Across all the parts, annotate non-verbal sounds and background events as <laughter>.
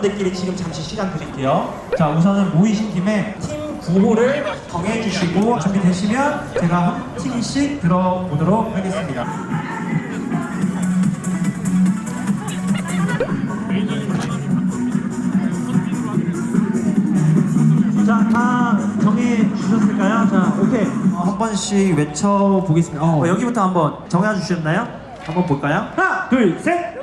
여러분들끼리 지금 잠시 시간 드릴게요. 자, 우선은 모이신 김에 팀 구호를 정해주시고 준비되시면 제가 한 팀씩 들어보도록 하겠습니다. 자, 다 정해주셨을까요? 자, 오케이. 어, 한 번씩 외쳐보겠습니다. 어, 여기부터 한번 정해주셨나요? 한번 볼까요? 하나, 둘, 셋!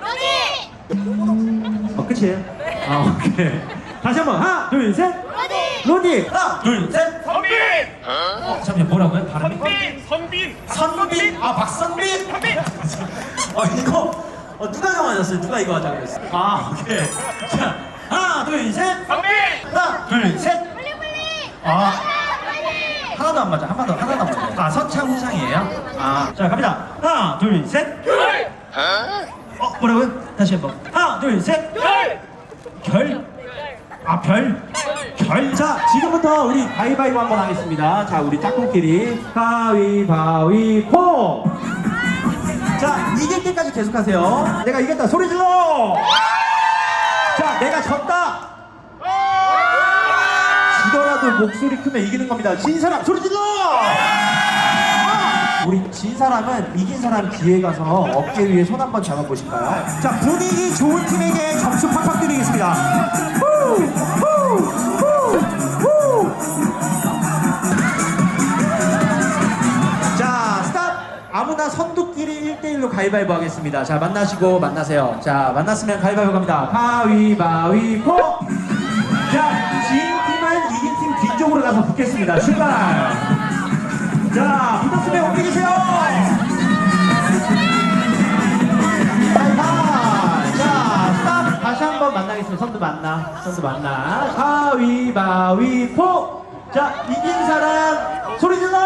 어, 끝이에요? 아, 오케이. 다시 한번 하나, 둘, 셋! 로디! 하나, 둘, 셋! 선빈! 어, 잠시만 뭐라고요? 발음이? 선빈! 선빈! 선빈! 아, 박선빈! 선빈! 어, 이거 어, 누가 정하셨어요? 누가 이거 하자고 그랬어요? 아, 오케이. 자, 하나, 둘, 셋! 선빈! 하나, 둘, 셋! 아, 하나도 안 맞아. 하나도 하나도 안 맞아. 아 선창 후상이에요? 아, 자 갑니다. 하나, 둘, 셋. 어 뭐라고요? 다시 한번. 하나, 둘, 셋. 결. 아 별. 결. 자 지금부터 우리 가위바위보 한번 하겠습니다. 자 우리 짝꿍끼리 가위바위보. 자 이길 때까지 계속하세요. 내가 이겼다 소리 질러. 자 내가 졌다. 지더라도 목소리 크면 이기는 겁니다. 진 사람 소리 질러! 아! 우리 진 사람은 이긴 사람 뒤에 가서 어깨 위에 손 한번 잡아보실까요? 자 분위기 좋은 팀에게 점수 팍팍 드리겠습니다. 후! 후! 후! 후! 자 스탑! 아무나 선두끼리 1대1로 가위바위보 하겠습니다. 자 만나시고 만나세요. 자 만났으면 가위바위보 갑니다. 가위바위보! 자, 진 팀은 이긴 팀 뒤쪽으로 가서 붙겠습니다. 출발! 자, 붙었으면 움직이세요! 하이파이! 자, 스탑! 다시 한 번 만나겠습니다. 선두 만나. 선두 만나. 가위바위보! 자, 이긴 사람 소리 질러!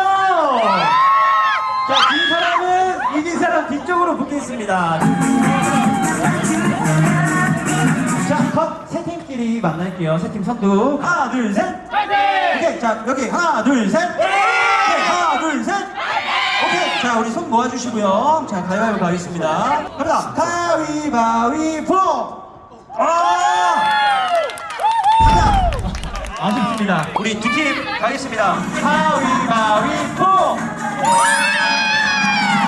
자, 진 사람은 이긴 사람 뒤쪽으로 붙겠습니다. 자, 컷! 세 팀끼리 만날게요. 세 팀 선두. 하나, 둘, 셋! 오케이. 자, 여기 하나, 둘, 셋! 셋! 오케이. 자, 우리 손 모아주시고요. 자, 가위바위보 가겠습니다. 갑니다. 가위바위보! 아! 하나! 아쉽습니다. 우리 두 팀 가겠습니다. 가위바위보!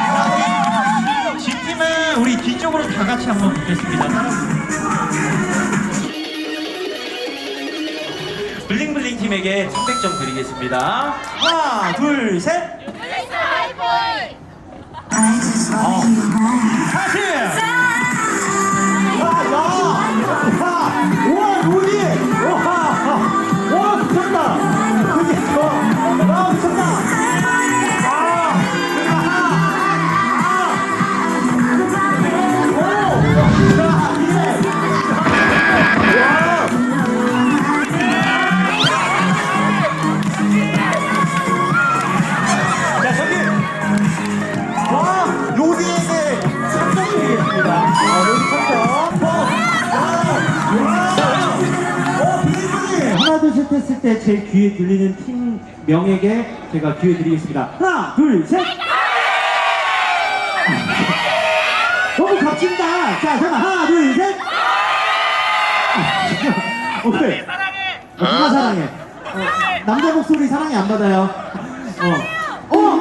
자, 지 팀은 우리 뒤쪽으로 다 같이 한번. 따라오세요. 블링블링 팀에게 300점 드리겠습니다. 하나, 둘, 셋. 셋 했을 때 제 귀에 들리는 팀 명에게 제가 기회 드리겠습니다. 하나, 둘, 셋. 너무 겹친다. 자, 잠깐. 하나, 둘, 셋. 오케이. 사랑해! 어, 누가 사랑해? 어, 남자 목소리 사랑이 안 받아요. 어. 어!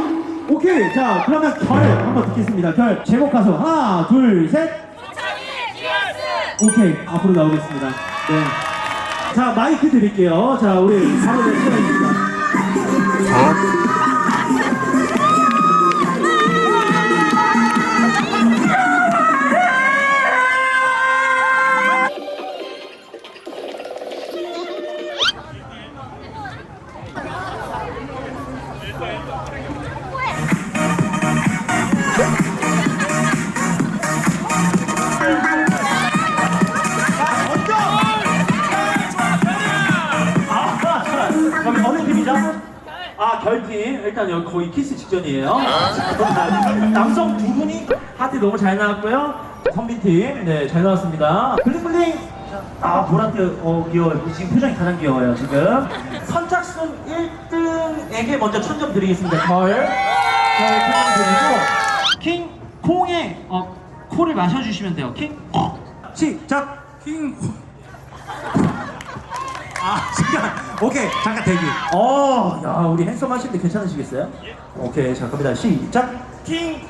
오케이. 자, 그러면 결 한번 듣겠습니다. 결. 제목 가수. 하나, 둘, 셋. 오케이. 앞으로 나오겠습니다. 네. 자, 마이크 드릴게요. 자, 우리 바로 내 시간입니다. 여기 거의 키스 직전이에요. <laughs> 남성 두 분이 하트 너무 잘 나왔고요. 선빈팀, 네, 잘 나왔습니다. 블링블링! 아, 보라트, 어, 귀여워요. 지금 표정이 가장 귀여워요, 지금. 선착순 1등에게 먼저 천점 드리겠습니다. 걸. 걸 천점 드리고, 킹, 콩에, 어, 코를 마셔주시면 돼요. 킹, 시작! 킹 아, 잠깐. 오케이, 잠깐 대기. 어, 야, 우리 핸섬 하시는데 괜찮으시겠어요? 오케이, 자, 갑니다. 시작. 킹.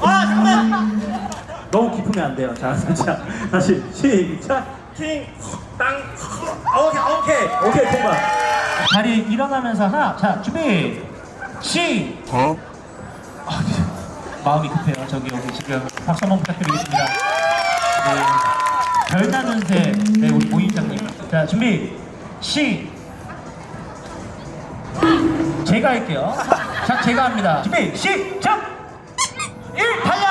아, 잠깐만. 너무 깊으면 안 돼요. 자, <laughs> 자, 다시 시작. 킹. 땅. 오케이, 오케이, 오케이, 통과. 자리에 일어나면서 하나, 자, 준비. 시. 어? 마음이 급해요. 저기 여기 지금 박수 한번 부탁드리겠습니다. 네. 별나는 새, 네, 우리 모임장님. 자, 준비, 시. 제가 할게요. 자, 제가 합니다. 준비, 시작! 1, 달려!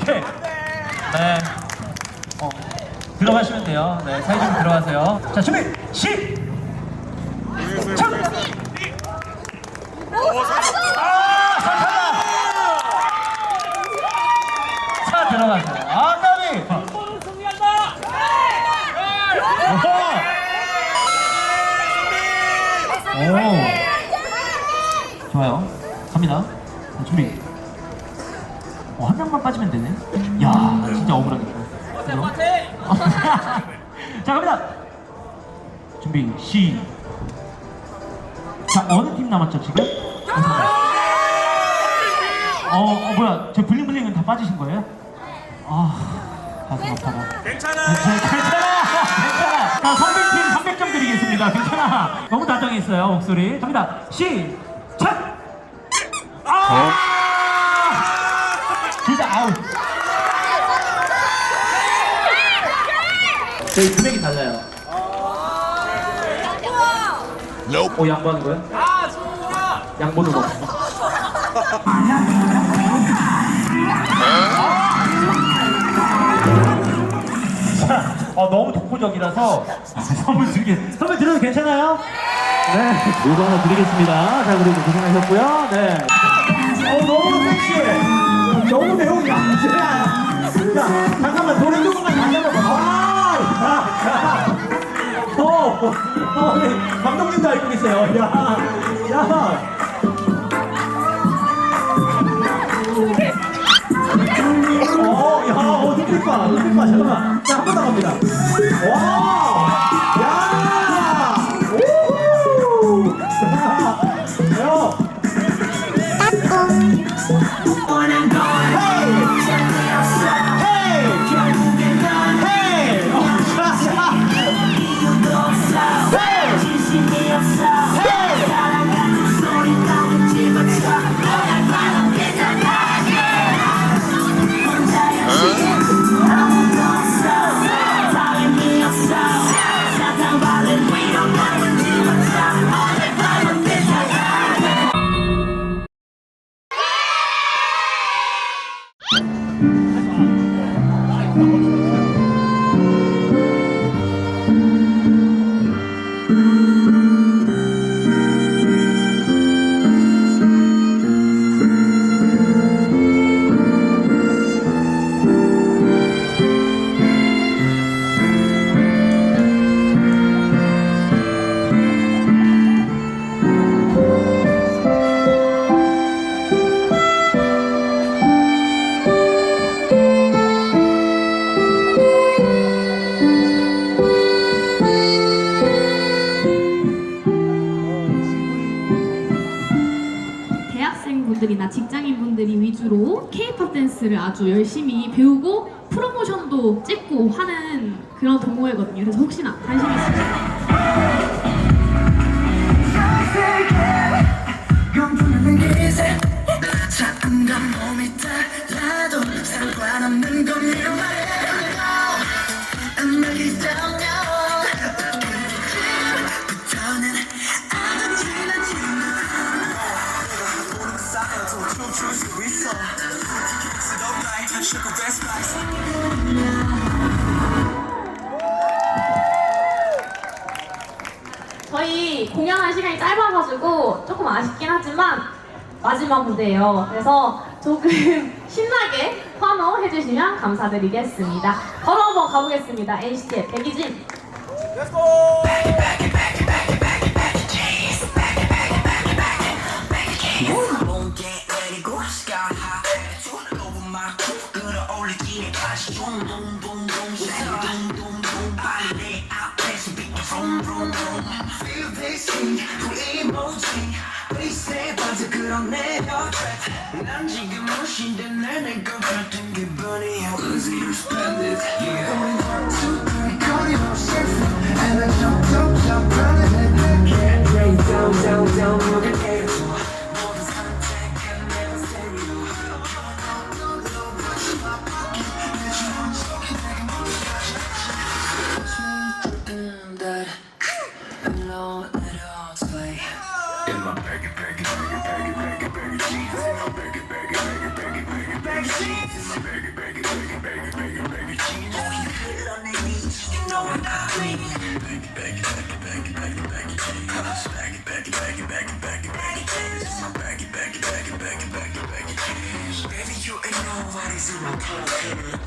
오케이. 네. 어, 들어가시면 돼요. 네, 사이즈로 들어가세요. 자, 준비, 시! 작! 아, 명만 빠지면 되네. 야, 진짜 억울하겠다. 그죠? <laughs> 자, 갑니다. 준비, 시. 자, 어느 팀 남았죠, 지금? 어, 어, 뭐야. 제 블링블링은 다 빠지신 거예요? 아, 가슴 아파라. 괜찮아. 괜찮아, 괜찮아. 자, 선배팀 300점 드리겠습니다. 괜찮아. 너무 다정했어요, 목소리. 갑니다. 시작! 아! 진짜 아웃. 저희 금액이 달라요. 어, 양보하는 거예요? 양보는 없어. 자, 어, 너무 독보적이라서 선물 드리겠 선물 드려도 괜찮아요? 네, 이거 하나 드리겠습니다. 자, 그리고 고생하셨고요. 네. 어, 너무 섹시해. 너무 내용이 양지야. 자, 잠깐만, 노래 조금만. 아, 야, 야. 어, 어, 네, 감독님도 알고 계세요. 야, 야. 댄스를 아주 열심히 배우고 프로모션도 찍고 하는 그런 동호회거든요. 그래서 혹시나 관심 있으시면 저희 공연할 시간이 짧아가지고 조금 아쉽긴 하지만 마지막 무대예요. 그래서 조금 <laughs> 신나게 환호 해주시면 감사드리겠습니다. 바로 한번 가보겠습니다. NCT의 백이진. won't get 내리고 sky high attitude over my crew 끌어올리기에 다시 둥둥둥둥 둥둥둥둥 빨리 내앞그 이모지 베이스에 빠져 끌어내려 난 지금 무신데 내 내가 같은 기분이야 Cause you spend it yeah Only one, two, three 거림없이 And I jump, jump, jump running it Yeah, break down, down, down 여긴 my. Baby, you ain't nobody's in my pocket.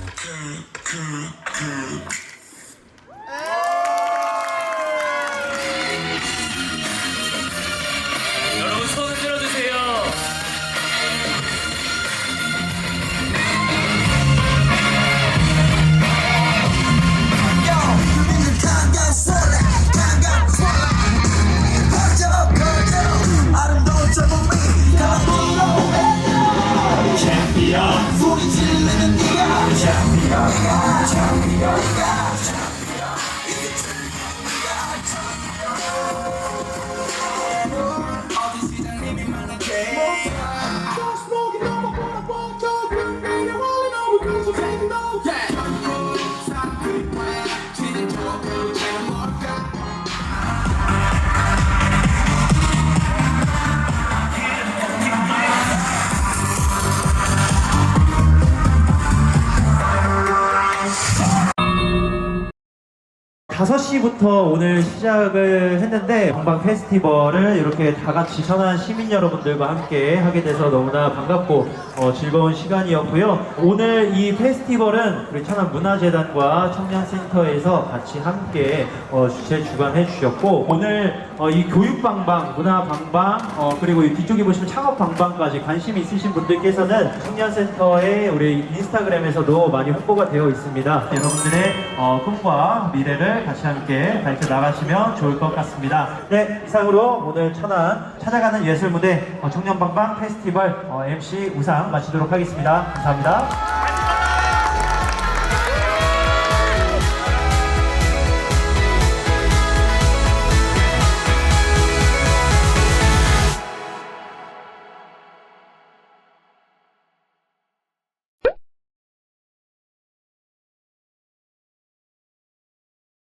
5시부터 오늘 시작을 했는데 방방 페스티벌을 이렇게 다 같이 천안 시민 여러분들과 함께 하게 돼서 너무나 반갑고 어, 즐거운 시간이었고요. 오늘 이 페스티벌은 우리 천안 문화재단과 청년센터에서 같이 함께 어, 주최 주관해 주셨고 오늘 어, 이 교육방방, 문화방방 어, 그리고 이 뒤쪽에 보시면 창업방방까지 관심 있으신 분들께서는 청년센터의 우리 인스타그램에서도 많이 홍보가 되어 있습니다. 여러분들의 어, 꿈과 미래를 같이 함께 밝혀 나가시면 좋을 것 같습니다. 네, 이상으로 오늘 천안 찾아가는 예술 무대 어, 청년방방 페스티벌 어, MC 우상 마치도록 하겠습니다. 감사합니다.